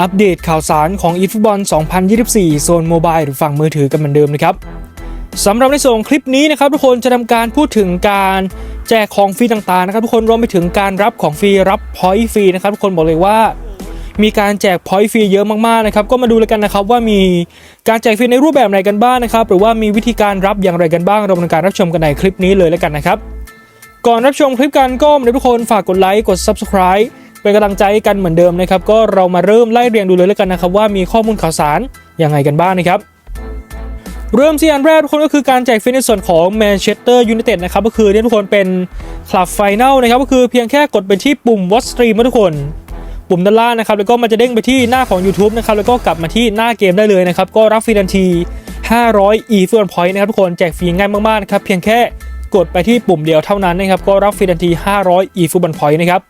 อัปเดตข่าวสารของอีฟุตบอล 2024 โซนโมบายหรือฝั่งมือถือกันเหมือนเดิมนะครับสำหรับในส่วนของคลิปนี้นะครับทุกคนจะทำการพูดถึงการแจกของฟรีต่างๆนะครับทุกคนรวมไปถึงการรับของฟรีรับพอยต์ฟรีนะครับทุกคนบอกเลยว่า มีการแจกพอยต์ฟรีเยอะมากๆนะครับก็มาดูเลยกันนะครับว่ามีการแจกฟรีในรูปแบบไหนกันบ้างนะครับหรือว่ามีวิธีการรับอย่างไรกันบ้างเรามาทำการรับชมกันในคลิปนี้เลยแล้วกันนะครับก่อนรับชมคลิปกันก็มาทุกคนฝากกดไลค์กด Subscribe เป็นกำลังใจกันเหมือนเดิมนะครับก็เรามาเริ่มไล่เรียงดูเลยแล้วกันนะครับว่ามีข้อมูลข่าวสารยังไงกันบ้างนะครับเริ่มที่อันแรกทุกคนก็คือการแจกฟรีในส่วนของแมนเชสเตอร์ยูไนเต็ดนะครับก็คือเนี่ยทุกคนเป็นคลับไฟแนลนะครับก็คือเพียงแค่กดไปที่ปุ่ม Watch Stream นะทุกคนปุ่มด้านล่างนะครับแล้วก็มันจะเด้งไปที่หน้าของ YouTube นะครับแล้วก็กลับมาที่หน้าเกมได้เลยนะครับก็รับฟรีทันที 500 e f u e l point นะครับทุกคนแจกฟรีง่ายมากๆนะครับเพียงแค่กดไปที่ปุ่มเดียวเท่านั้นนะครับก็รับฟรีทันที 500 e f u e l point นะครับ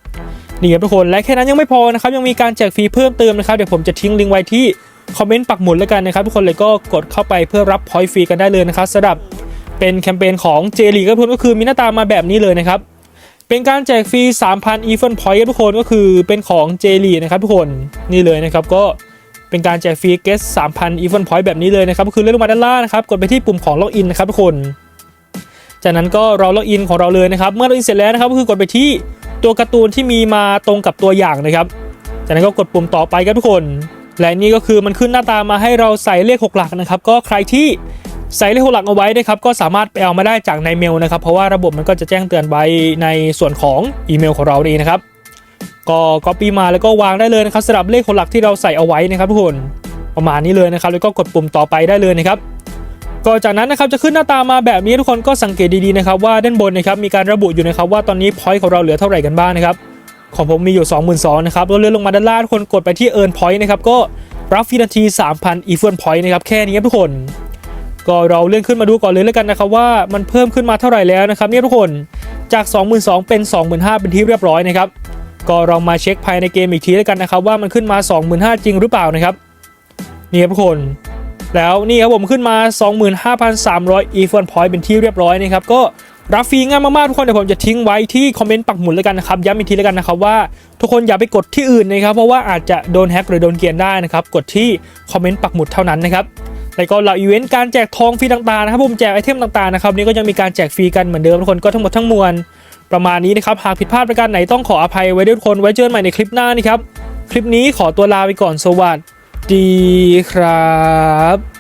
นี่ครับทุกคนและแค่นั้นยังไม่พอนะครับยังมีการแจกฟรีเพิ่มเติมนะครับเดี๋ยวผมจะทิ้งลิงก์ไว้ที่คอมเมนต์ปักหมุดแล้วกันนะครับทุกคนเลยก็กดเข้าไปเพื่อรับ point ฟรีกันได้เลยนะครับสำหรับเป็นแคมเปญของ j ลีก็ทุกคนก็คือมีหน้าตามาแบบนี้เลยนะครับเป็นการแจกฟรี3,000 e f u n point ครับทุกคนก็คือเป็นของ j ลีนะครับทุกคนนี่เลยนะครับก็เป็นการแจกฟรีเกส3,000 e f u n point แบบนี้เลยนะครับก็คือเลื่อนลงมาด้านล่างนะครับกดไปที่ปุ่มของล็อกอินนะครับทุกคน จากนั้นก็เราล็อกอินของเราเลยนะครับเมื่อล็อกอินเสร็จแล้วนะครับก็คือกดไปที่ ตัวการ์ตูนที่มีมาตรงกับตัวอย่างนะครับ จากนั้นก็กดปุ่มต่อไปครับทุกคน และนี่ก็คือมันขึ้นหน้าตามาให้เราใส่เลขหกหลักนะครับ ก็ใครที่ใส่เลขหกหลักเอาไว้นะครับก็สามารถไปเอามาได้จากในเมลนะครับ เพราะว่าระบบมันก็จะแจ้งเตือนไว้ในส่วนของอีเมลของเราเองนะครับ ก็ copy มาแล้วก็วางได้เลยนะครับสำหรับเลขหกหลักที่เราใส่เอาไว้นะครับทุกคนประมาณนี้เลยนะครับ แล้วก็กดปุ่มต่อไปได้เลยนะครับ ก็จากนั้นนะครับจะขึ้นหน้าตามาแบบนี้ทุกคนก็สังเกตดีๆนะครับว่าด้านบนนะครับมีการระบุอยู่นะครับว่าตอนนี้พอยต์ของเราเหลือเท่าไหร่กันบ้างนะครับของผมมีอยู่ 22,000นะครับแล้วเลื่อนลงมาด้านล่างทุกคนกดไปที่ earn point นะครับก็รับฟรีทันที 3,000 e f u n point นะครับแค่นี้ครับทุกคน ก็เราเลื่อนขึ้นมาดูก่อนเลยแล้วกันนะครับว่ามันเพิ่มขึ้นมาเท่าไหร่แล้วนะครับเนี่ยทุกคนจาก 22,000 เป็น 25,000 เป็นที่เรียบร้อยนะครับก็เรามาเช็คภายในเกมอีกทีแล้วกันนะครับว่ามันขึ้นมา 25,000 จริงหรือเปล่านะครับนี่ครับทุกคน แล้วนี่ครับผมขึ้นมา 25,300 e f u n point เป็นที่เรียบร้อยนะครับก็รับฟรีง่ายมากๆทุกคนเดี๋ยวผมจะทิ้งไว้ที่คอมเมนต์ปักหมุดแล้วกันนะครับย้ำอีกทีแล้วกันนะครับว่าทุกคนอย่าไปกดที่อื่นนะครับเพราะว่าอาจจะโดนแฮ็กหรือโดนเกียนได้นะครับกดที่คอมเมนต์ปักหมุดเท่านั้นนะครับแล้วก็เราอีเวนต์การแจกทองฟรีต่างๆนะครับผมแจกไอเทมต่างๆนะครับนี่ก็ยังมีการแจกฟรีกันเหมือนเดิมทุกคนก็ทั้งหมดทั้งมวลประมาณนี้นะครับหากผิดพลาดประการไหนต้องขออภัยไว้ด้วยทุกคนไว้เจอกันใหม่ในคลิปหน้านะครับคลิปนี้ขอตัวลาไปก่อนสวัส ดีครับ